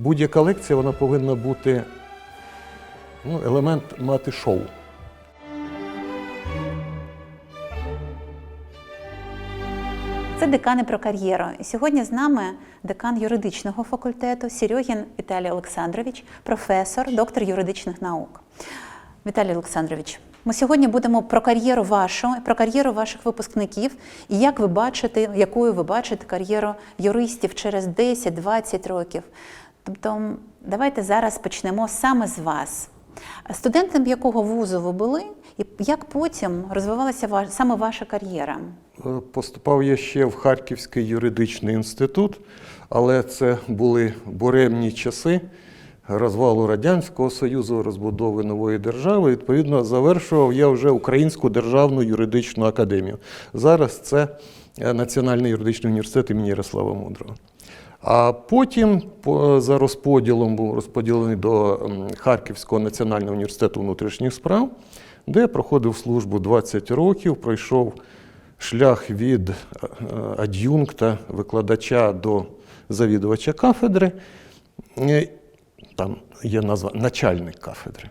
Будь-яка лекція вона повинна бути ну, елемент мати шоу. Це декани про кар'єру. Сьогодні з нами декан юридичного факультету Серьогін Віталій Олександрович, професор, доктор юридичних наук. Віталій Олександрович, ми сьогодні будемо про кар'єру вашу, про кар'єру ваших випускників і як ви бачите, якою ви бачите кар'єру юристів через 10-20 років. Тобто, давайте зараз почнемо саме з вас. Студентом якого вузу ви були, і як потім розвивалася ва- саме ваша кар'єра? Е, Поступав я ще в Харківський юридичний інститут, але це були буремні часи розвалу Радянського Союзу, розбудови нової держави. Відповідно, завершував я вже Українську державну юридичну академію. Зараз це е, Національний юридичний університет імені Ярослава Мудрого. А потім за розподілом був розподілений до Харківського національного університету внутрішніх справ, де проходив службу 20 років, пройшов шлях від е, ад'юнкта, викладача до завідувача кафедри. Е, Там є назва начальник кафедри.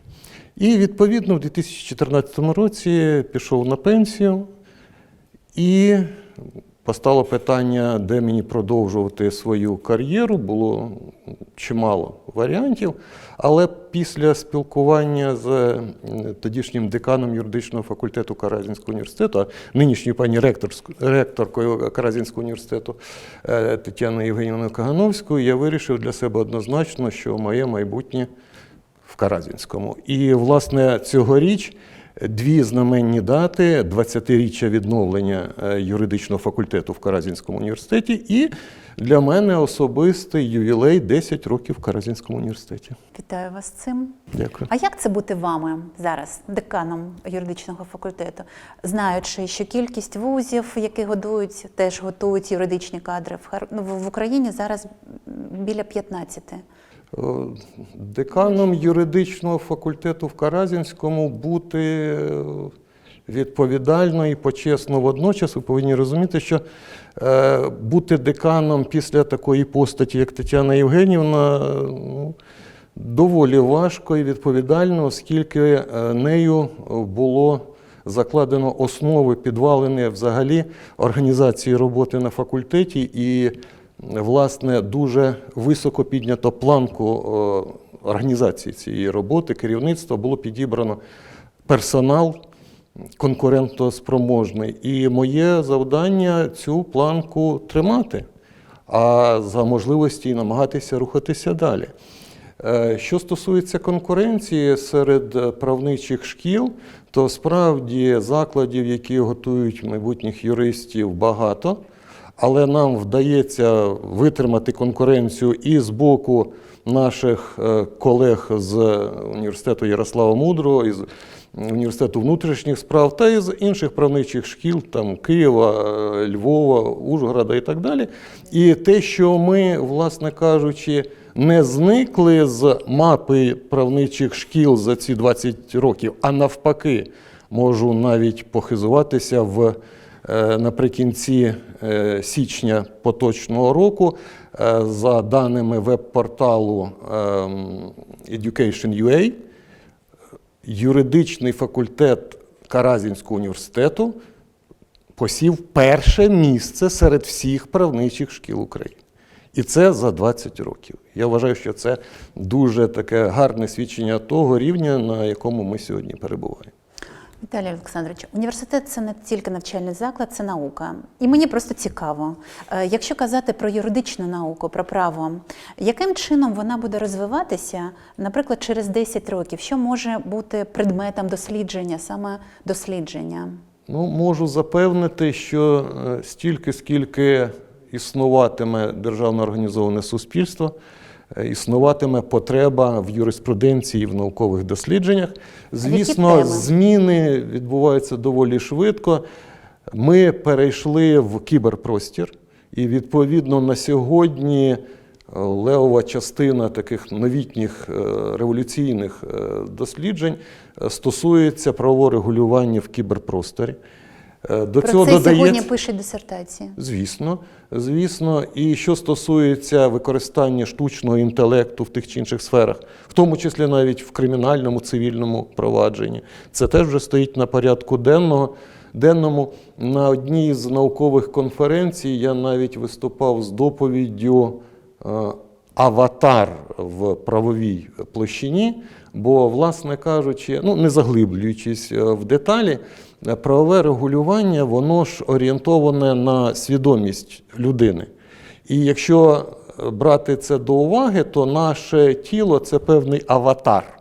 І відповідно в 2014 році пішов на пенсію. І постало питання, де мені продовжувати свою кар'єру. Було чимало варіантів. Але після спілкування з тодішнім деканом юридичного факультету Каразінського університету, а нинішньою пані ректорськ- ректоркою Каразінського університету е, Тетяною Євгенівною Кагановською, я вирішив для себе однозначно, що моє майбутнє в Каразінському. І, власне, цьогоріч дві знаменні дати: 20-річчя відновлення е, юридичного факультету в Каразінському університеті, і для мене особистий ювілей 10 років в Каразінському університеті. Вітаю вас з цим. Дякую. А як це бути вами зараз, деканом юридичного факультету, знаючи, що кількість вузів, які годують, теж готують юридичні кадри в ну, в Україні зараз біля 15. Е, Деканом юридичного факультету в Каразінському бути е, відповідально і почесно водночас. Ви повинні розуміти, що е, бути деканом після такої постаті, як Тетяна Євгенівна, ну, доволі важко і відповідально, оскільки нею було закладено основи, підвалини взагалі організації роботи на факультеті і, власне, дуже високо піднято планку е, організації цієї роботи, керівництва було підібрано персонал конкурентоспроможний. І моє завдання цю планку тримати, а за можливості і намагатися рухатися далі. Е, Що стосується конкуренції серед правничих шкіл, то справді закладів, які готують майбутніх юристів, багато, але нам вдається витримати конкуренцію і з боку наших е, колег з університету Ярослава Мудрого, і з університету внутрішніх справ, та і з інших правничих шкіл, там Києва, е, Львова, Ужгорода і так далі. І те, що ми, власне кажучи, не зникли з мапи правничих шкіл за ці 20 років, а навпаки, можу навіть похизуватися в наприкінці е, січня поточного року, е, за даними веб-порталу ем, Education.ua, юридичний факультет Каразінського університету посів перше місце серед всіх правничих шкіл України. І це за 20 років. Я вважаю, що це дуже таке гарне свідчення того рівня, на якому ми сьогодні перебуваємо. Віталій Олександрович, університет це не тільки навчальний заклад, це наука. І мені просто цікаво, е, якщо казати про юридичну науку, про право, яким чином вона буде розвиватися, наприклад, через 10 років, що може бути предметом дослідження, саме дослідження? Ну, можу запевнити, що е, стільки, скільки існуватиме державно організоване суспільство, існуватиме потреба в юриспруденції, в наукових дослідженнях. Звісно, зміни відбуваються доволі швидко. Ми перейшли в кіберпростір, і відповідно на сьогодні е, левова частина таких новітніх е, революційних е, досліджень е, стосується правового регулювання в кіберпросторі. Е, До Про цього це додається... сьогодні пишуть дисертації. Звісно, звісно. І що стосується використання штучного інтелекту в тих чи інших сферах, в тому числі навіть в кримінальному цивільному провадженні, це теж вже стоїть на порядку денного. Денному на одній з наукових конференцій я навіть виступав з доповіддю е, аватар в правовій площині. Бо, власне кажучи, ну не заглиблюючись е, в деталі, правове регулювання воно ж орієнтоване на свідомість людини. І якщо е, брати це до уваги, то наше тіло це певний аватар,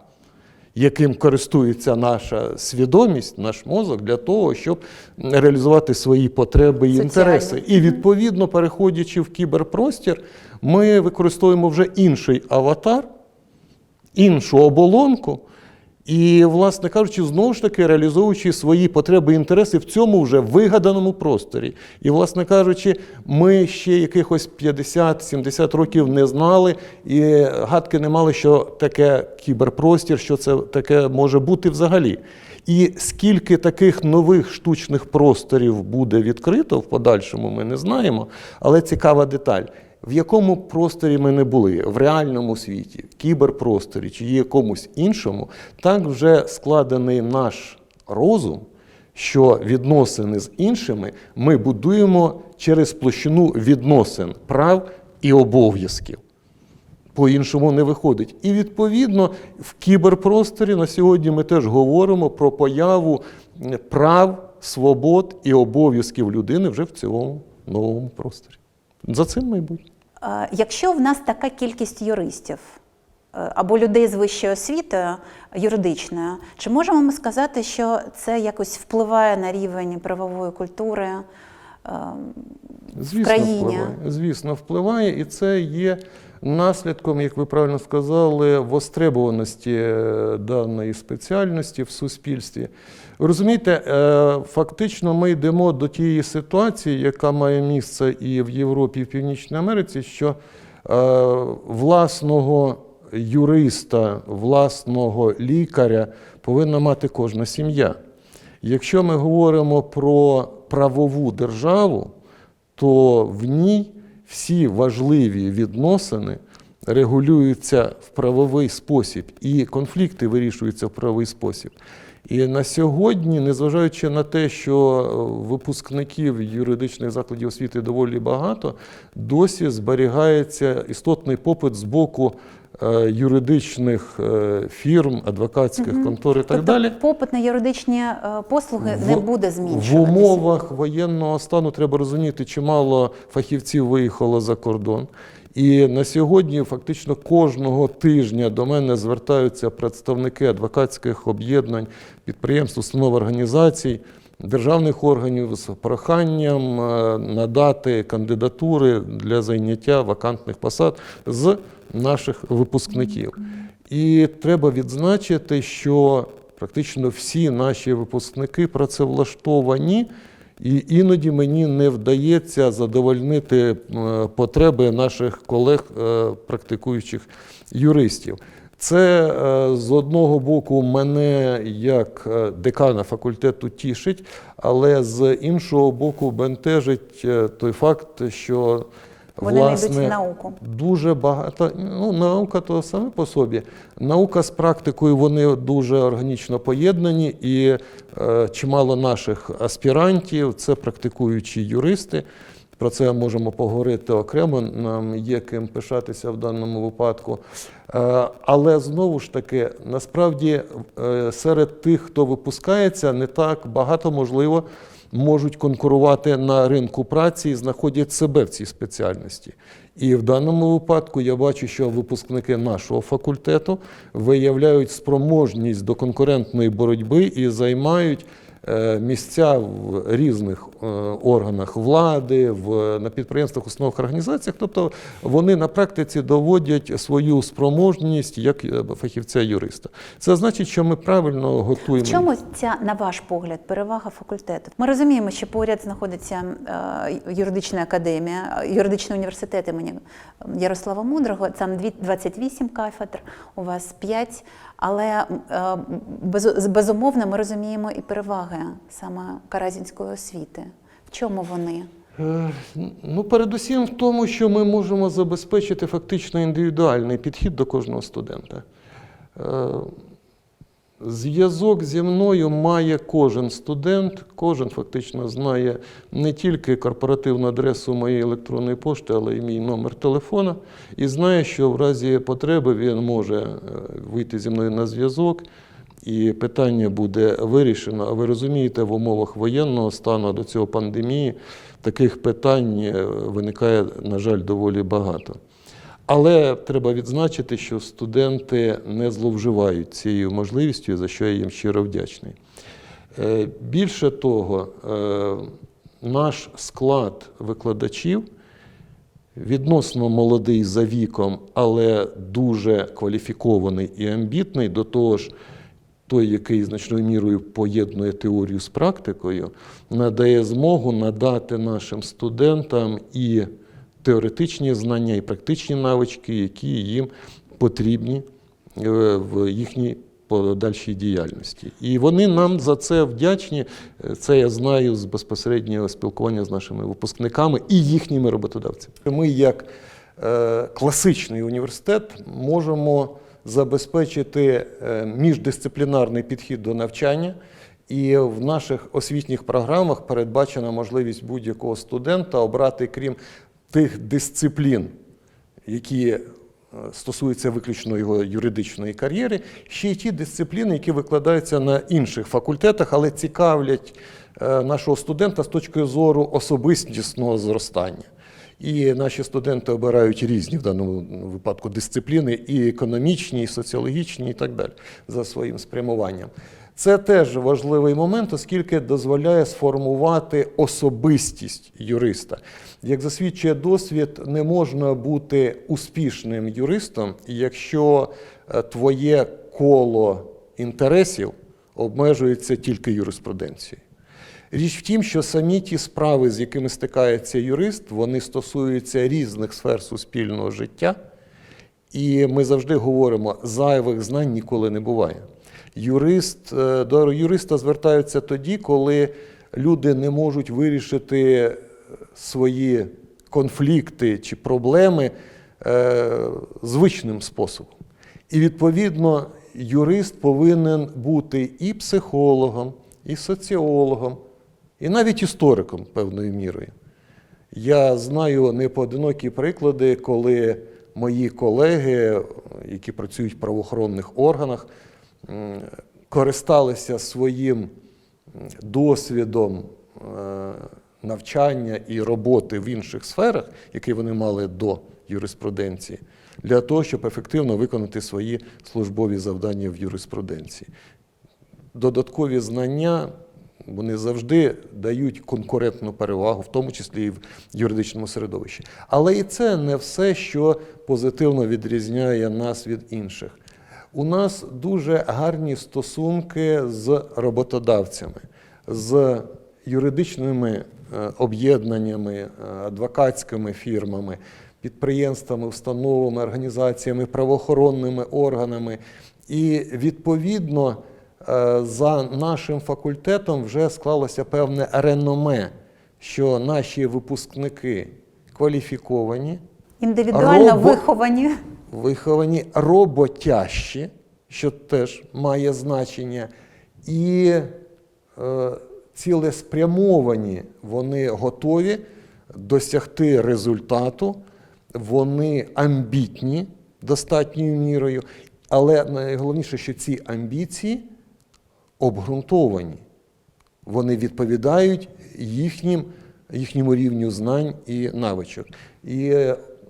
яким користується наша свідомість, наш мозок для того, щоб реалізувати свої потреби і Соціальні. інтереси. І відповідно, переходячи в кіберпростір, ми використовуємо вже інший аватар іншу оболонку. І, власне кажучи, знову ж таки реалізовуючи свої потреби і інтереси в цьому вже вигаданому просторі. І, власне кажучи, ми ще якихось 50-70 років не знали і гадки не мали, що таке кіберпростір, що це таке може бути взагалі. І скільки таких нових штучних просторів буде відкрито в подальшому, ми не знаємо. Але цікава деталь. В якому просторі ми не були, в реальному світі, в кіберпросторі чи якомусь іншому, так вже складений наш розум, що відносини з іншими ми будуємо через площину відносин, прав і обов'язків. По-іншому не виходить. І відповідно в кіберпросторі на сьогодні ми теж говоримо про появу прав, свобод і обов'язків людини вже в цілому новому просторі. За цим майбутнє. Якщо в нас така кількість юристів е, або людей з вищою освітою юридичною, чи можемо ми сказати, що це якось впливає на рівень правової культури? е, Звісно, країні. впливає. Звісно, впливає, і це є наслідком, як ви правильно сказали, востребуваності е, даної спеціальності в суспільстві. Розумієте, е, фактично ми йдемо до тієї ситуації, яка має місце і в Європі, і в Північній Америці, що е, власного юриста, власного лікаря повинна мати кожна сім'я. Якщо ми говоримо про правову державу, то в ній всі важливі відносини регулюються в правовий спосіб, і конфлікти вирішуються в правовий спосіб. І на сьогодні, незважаючи на те, що е, випускників юридичних закладів освіти доволі багато, досі зберігається істотний попит з боку юридичних е, фірм, адвокатських контор і так тобто далі. попит на юридичні е, послуги не В- буде В умовах воєнного стану треба розуміти, чимало фахівців виїхало за кордон. І на сьогодні фактично кожного тижня до мене звертаються представники адвокатських об'єднань, підприємств, установ організацій, державних органів з проханням е, надати кандидатури для зайняття вакантних посад з наших випускників. І треба відзначити, що практично всі наші випускники працевлаштовані, і іноді мені не вдається задовольнити е, потреби наших колег, е, практикуючих юристів. Це е, з одного боку мене як е, декана факультету тішить, але з іншого боку бентежить е, той факт, що Вони не йдуть в науку. Дуже багато. Ну, наука то саме по собі. Наука з практикою вони дуже органічно поєднані, і е, чимало наших аспірантів це практикуючі юристи. Про це можемо поговорити окремо. Нам є ким пишатися в даному випадку. Е, але знову ж таки, насправді, е, серед тих, хто випускається, не так багато можливо можуть конкурувати на ринку праці і знаходять себе в цій спеціальності. І в даному випадку я бачу, що випускники нашого факультету виявляють спроможність до конкурентної боротьби і займають місця в різних е, органах влади, в, на підприємствах, установах, організаціях. Тобто вони на практиці доводять свою спроможність як е, фахівця-юриста. Це значить, що ми правильно готуємо. В чому ця, на ваш погляд, перевага факультету? Ми розуміємо, що поряд знаходиться е, юридична академія, е, юридичний університет імені Ярослава Мудрого. Там 28 кафедр, у вас 5. Але е, без, безумовно ми розуміємо і переваги саме каразінської освіти. В чому вони? Е, Ну, передусім в тому, що ми можемо забезпечити фактично індивідуальний підхід до кожного студента. Зв'язок зі мною має кожен студент, кожен фактично знає не тільки корпоративну адресу моєї електронної пошти, але й мій номер телефона, і знає, що в разі потреби він може е, вийти зі мною на зв'язок, і питання буде вирішено. А ви розумієте, в умовах воєнного стану до цього пандемії таких питань е, виникає, на жаль, доволі багато. Але треба відзначити, що студенти не зловживають цією можливістю, за що я їм щиро вдячний. Е, Більше того, е, наш склад викладачів відносно молодий за віком, але дуже кваліфікований і амбітний, до того ж, той, який значною мірою поєднує теорію з практикою, надає змогу надати нашим студентам і теоретичні знання, і практичні навички, які їм потрібні е, в їхній подальшій діяльності. І вони нам за це вдячні. Е, Це я знаю з безпосереднього спілкування з нашими випускниками і їхніми роботодавцями. Ми, як е, класичний університет, можемо забезпечити міждисциплінарний підхід до навчання. І в наших освітніх програмах передбачена можливість будь-якого студента обрати, крім тих дисциплін, які е, стосуються виключно його юридичної кар'єри, ще й ті дисципліни, які викладаються на інших факультетах, але цікавлять е, нашого студента з точки зору особистісного зростання. І наші студенти обирають різні в даному випадку дисципліни, і економічні, і соціологічні, і так далі, за своїм спрямуванням. Це теж важливий момент, оскільки дозволяє сформувати особистість юриста. Як засвідчує досвід, не можна бути успішним юристом, якщо е, твоє коло інтересів обмежується тільки юриспруденцією. Річ в тім, що самі ті справи, з якими стикається юрист, вони стосуються різних сфер суспільного життя. І ми завжди говоримо, зайвих знань ніколи не буває. Юрист, е, до юриста звертаються тоді, коли люди не можуть вирішити свої конфлікти чи проблеми е, звичним способом. І відповідно юрист повинен бути і психологом, і соціологом, і навіть істориком певною мірою. Я знаю непоодинокі приклади, коли мої колеги, які працюють в правоохоронних органах, користалися своїм досвідом е, навчання і роботи в інших сферах, які вони мали до юриспруденції, для того, щоб ефективно виконати свої службові завдання в юриспруденції. Додаткові знання вони завжди дають конкурентну перевагу, в тому числі і в юридичному середовищі. Але і це не все, що позитивно відрізняє нас від інших. У нас дуже гарні стосунки з роботодавцями, з юридичними е, об'єднаннями, е, адвокатськими фірмами, підприємствами, установами, організаціями, правоохоронними органами. І відповідно е, за нашим факультетом вже склалося певне реноме, що наші випускники кваліфіковані, Індивідуально Робо- виховані. Виховані роботящі, що теж має значення, і е, цілеспрямовані, вони готові досягти результату, вони амбітні достатньою мірою, але найголовніше, що ці амбіції обґрунтовані. Вони відповідають їхнім, їхньому рівню знань і навичок. І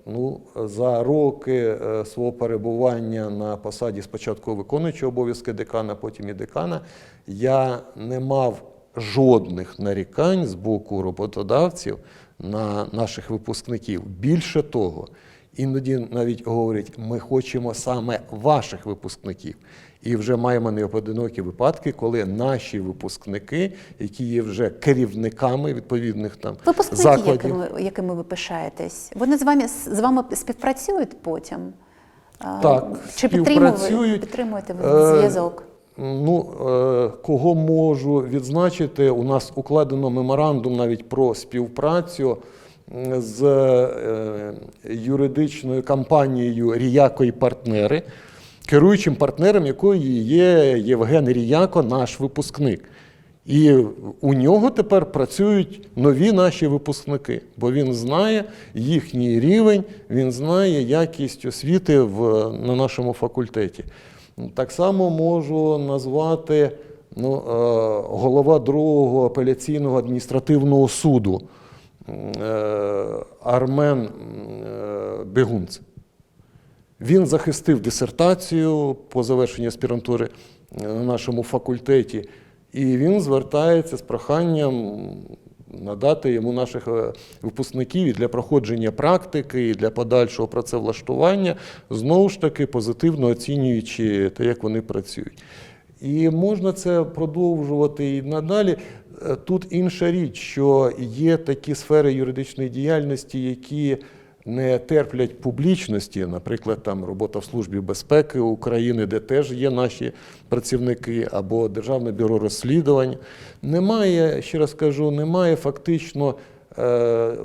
ну, за роки е, свого перебування на посаді спочатку виконуючого обов'язки декана, потім і декана, я не мав жодних нарікань з боку роботодавців на наших випускників. Більше того, іноді навіть говорять, ми хочемо саме ваших випускників. І вже маємо неоподинокі випадки, коли наші випускники, які є вже керівниками відповідних там Випускники, закладів, якими, якими ви пишаєтесь, вони з вами з вами співпрацюють потім? Так, Чи співпрацюють. підтримуєте ви Е, зв'язок? Ну, е, кого можу відзначити, у нас укладено меморандум навіть про співпрацю з е, юридичною компанією Ріяко і партнери, керуючим партнером якої є Євген Ріяко, наш випускник. І у нього тепер працюють нові наші випускники, бо він знає їхній рівень, він знає якість освіти в, на нашому факультеті. Так само можу назвати ну, е, голова другого апеляційного адміністративного суду Армен е, Бегунц. Він захистив дисертацію по завершенні аспірантури е, на нашому факультеті, і він звертається з проханням надати йому наших е, випускників і для проходження практики, і для подальшого працевлаштування, знову ж таки позитивно оцінюючи те, як вони працюють. І можна це продовжувати і надалі. Е, Тут інша річ, що є такі сфери юридичної діяльності, які не терплять публічності, наприклад, там робота в службі безпеки України, де теж є наші працівники, або Державне бюро розслідувань. Немає, ще раз кажу, немає фактично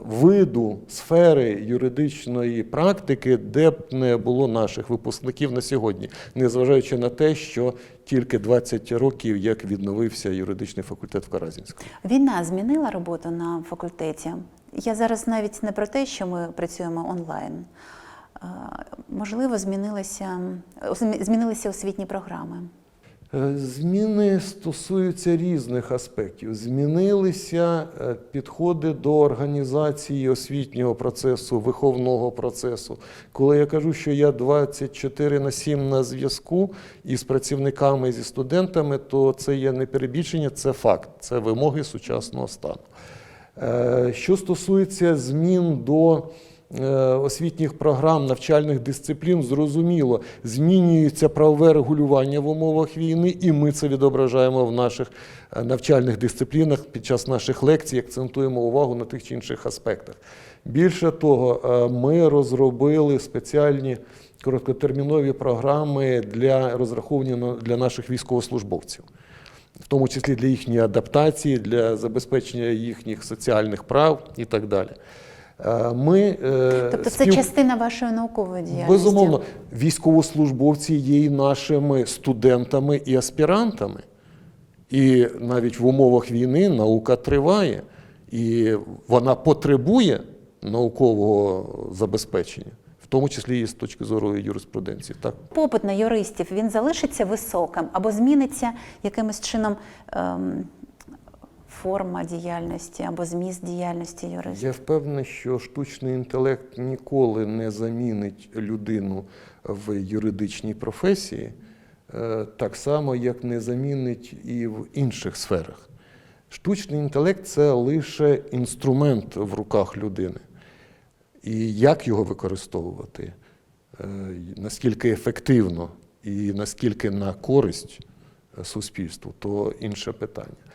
виду сфери юридичної практики, де б не було наших випускників на сьогодні, незважаючи на те, що тільки 20 років як відновився юридичний факультет в Каразінську. Війна змінила роботу на факультеті. Я зараз навіть не про те, що ми працюємо онлайн. Можливо, змінилися, змінилися освітні програми. Е, Зміни стосуються різних аспектів. Змінилися е, підходи до організації освітнього процесу, виховного процесу. Коли я кажу, що я 24 на 7 на зв'язку із працівниками, зі студентами, то це є не перебільшення, це факт, це вимоги сучасного стану. Е, Що стосується змін до освітніх програм, навчальних дисциплін, зрозуміло, змінюється правове регулювання в умовах війни, і ми це відображаємо в наших е, навчальних дисциплінах під час наших лекцій, акцентуємо увагу на тих чи інших аспектах. Більше того, е, ми розробили спеціальні короткотермінові програми для розраховані для наших військовослужбовців в тому числі для їхньої адаптації, для забезпечення їхніх соціальних прав і так далі. Е, Ми, е, Тобто це частина вашої наукової діяльності? Безумовно, військовослужбовці є і нашими студентами і аспірантами. І навіть в умовах війни наука триває, і вона потребує наукового забезпечення, в тому числі і з точки зору юриспруденції. Так? Попит на юристів він залишиться високим або зміниться якимось чином ем, форма діяльності або зміст діяльності юристів? Я впевнений, що штучний інтелект ніколи не замінить людину в юридичній професії, е, так само, як не замінить і в інших сферах. Штучний інтелект це лише інструмент в руках людини. І як його використовувати, е, наскільки ефективно і наскільки на користь е, суспільству, то інше питання.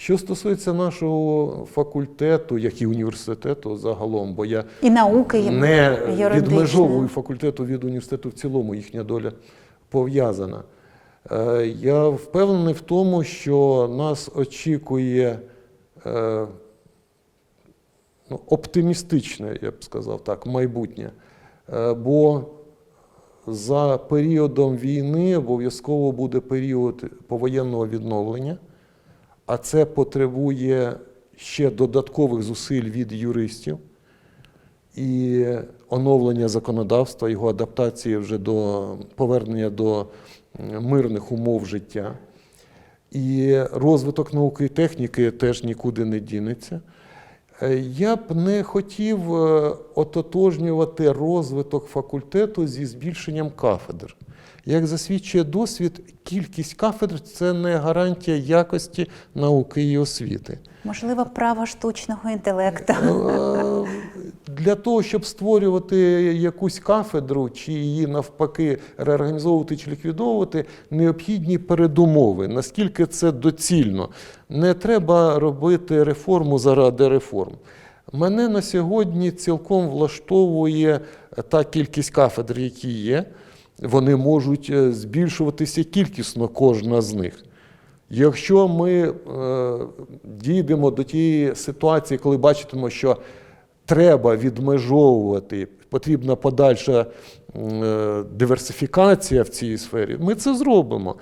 Що стосується нашого факультету, як і університету загалом, бо я І науки, і не юридичної. відмежовую факультету від університету в цілому, їхня доля пов'язана. Е, Я впевнений в тому, що нас очікує е, ну, оптимістичне, я б сказав так, майбутнє. Е, Бо за періодом війни обов'язково буде період повоєнного відновлення, а це потребує ще додаткових зусиль від юристів і оновлення законодавства, його адаптації вже до повернення до мирних умов життя. І розвиток науки і техніки теж нікуди не дінеться. Е, Я б не хотів е, ототожнювати розвиток факультету зі збільшенням кафедр. Як засвідчує досвід, кількість кафедр це не гарантія якості науки і освіти. Можливо, право штучного інтелекту. Е, Для того, щоб створювати якусь кафедру, чи її навпаки реорганізовувати чи ліквідовувати, необхідні передумови. Наскільки це доцільно? Не треба робити реформу заради реформ. Мене на сьогодні цілком влаштовує та кількість кафедр, які є. Вони можуть е, збільшуватися кількісно кожна з них. Якщо ми е, дійдемо до тієї ситуації, коли бачитимо, що треба відмежовувати, потрібна подальша е, диверсифікація в цій сфері, ми це зробимо.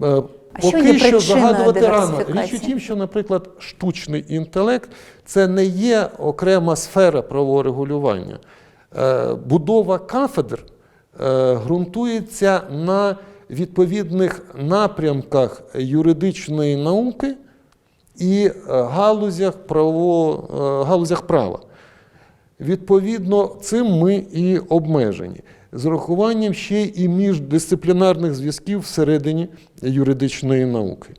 А що є причиною загадувати рано. Річ у тім, що, наприклад, штучний інтелект це не є окрема сфера правового регулювання. Будова кафедр ґрунтується на відповідних напрямках юридичної науки і е, галузях, право, е, галузях права. Відповідно, цим ми і обмежені. З урахуванням ще і міждисциплінарних зв'язків всередині юридичної науки.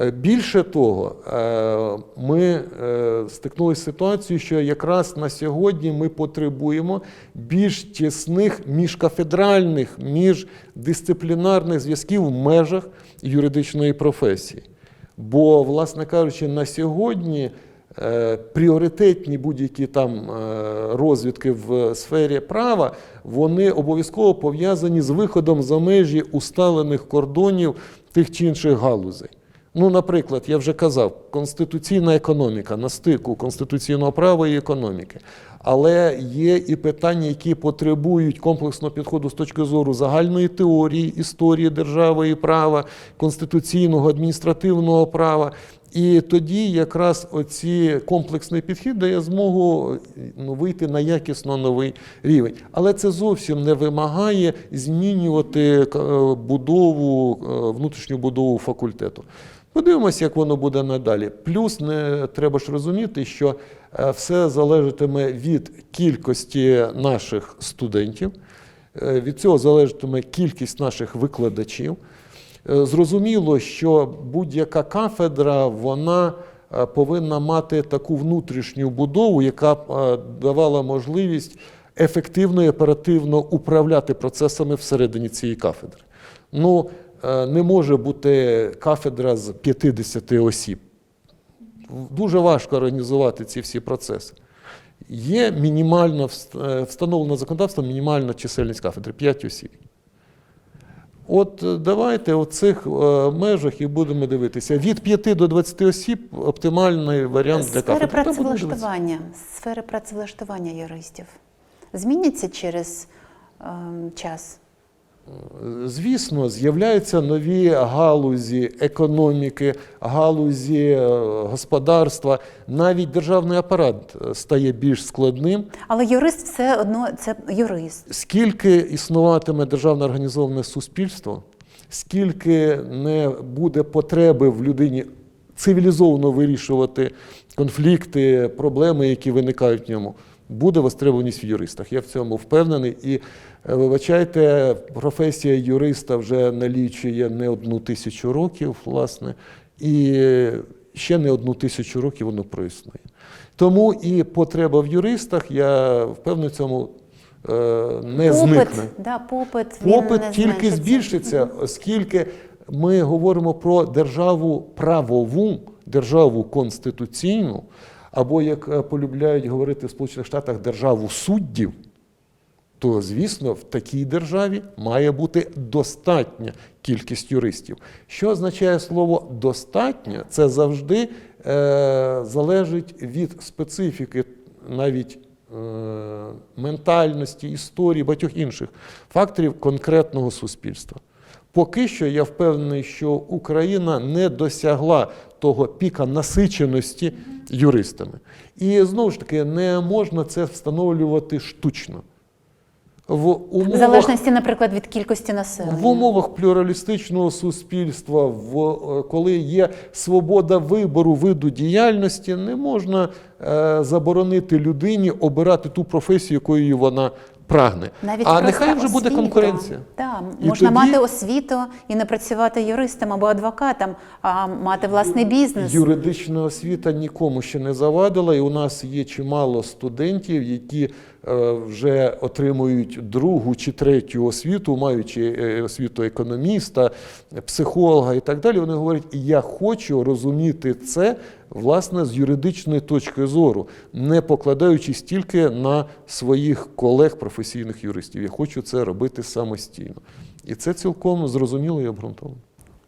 Е, Більше того, е, ми е, стикнулися з ситуацією, що якраз на сьогодні ми потребуємо більш тісних міжкафедральних, міждисциплінарних зв'язків в межах юридичної професії. Бо, власне кажучи, на сьогодні пріоритетні будь-які там розвідки в сфері права, вони обов'язково пов'язані з виходом за межі усталених кордонів тих чи інших галузей. Ну, наприклад, я вже казав, конституційна економіка на стику конституційного права і економіки. Але є і питання, які потребують комплексного підходу з точки зору загальної теорії, історії держави і права, конституційного адміністративного права. І тоді якраз оці комплексний підхід дає змогу ну, вийти на якісно новий рівень. Але це зовсім не вимагає змінювати е, будову, е, внутрішню будову факультету. Подивимося, як воно буде надалі. Плюс не треба ж розуміти, що е, все залежатиме від кількості наших студентів, від цього залежатиме кількість наших викладачів. Е, Зрозуміло, що будь-яка кафедра вона е, повинна мати таку внутрішню будову, яка е, давала можливість ефективно і оперативно управляти процесами всередині цієї кафедри. Ну, не може бути кафедра з 50 осіб. Дуже важко організувати ці всі процеси. Є мінімально вст- встановлена законодавством мінімальна чисельність кафедри 5 осіб. От е, давайте в цих е, межах і будемо дивитися. Від 5 до 20 осіб оптимальний варіант для Сфери кафедри. Та працевлаштування, сфери працевлаштування юристів зміняться через е, час. Звісно, з'являються нові галузі економіки, галузі е, господарства. Навіть державний апарат е, стає більш складним. Але юрист все одно це юрист. Скільки існуватиме державне організоване суспільство, скільки не буде потреби в людині цивілізовано вирішувати конфлікти, проблеми, які виникають в ньому, буде востребованість в юристах. Я в цьому впевнений. І е, вибачайте, професія юриста вже налічує не одну тисячу років, власне, і ще не одну тисячу років воно проіснує. Тому і потреба в юристах, я впевнений в цьому. е, Не попит, зникне. да, попит, Попит не тільки зменшиться. збільшиться, оскільки ми говоримо про державу правову, державу конституційну, або, як е, полюбляють говорити в Сполучених Штатах, державу суддів, то, звісно, в такій державі має бути достатня кількість юристів. Що означає слово достатня? Це завжди е, залежить від специфіки навіть е, ментальності, історії, багатьох інших факторів конкретного суспільства. Поки що я впевнений, що Україна не досягла того піка насиченості юристами. І знову ж таки, не можна це встановлювати штучно. В В залежності, наприклад, від кількості населення. В умовах плюралістичного суспільства, в, е, коли є свобода вибору виду діяльності, не можна е, заборонити людині обирати ту професію, якою вона прагне. Навіть а нехай вже буде конкуренція. Да. І можна тоді- мати освіту і не працювати юристом або адвокатом, а мати власний бізнес. Юридична освіта нікому ще не завадила, і у нас є чимало студентів, які вже отримують другу чи третю освіту, маючи е, освіту економіста, психолога і так далі. Вони говорять, я хочу розуміти це власне з юридичної точки зору, не покладаючись тільки на своїх колег професійних юристів. Я хочу це робити самостійно. І це цілком зрозуміло і обґрунтовано.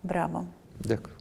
Браво. Дякую.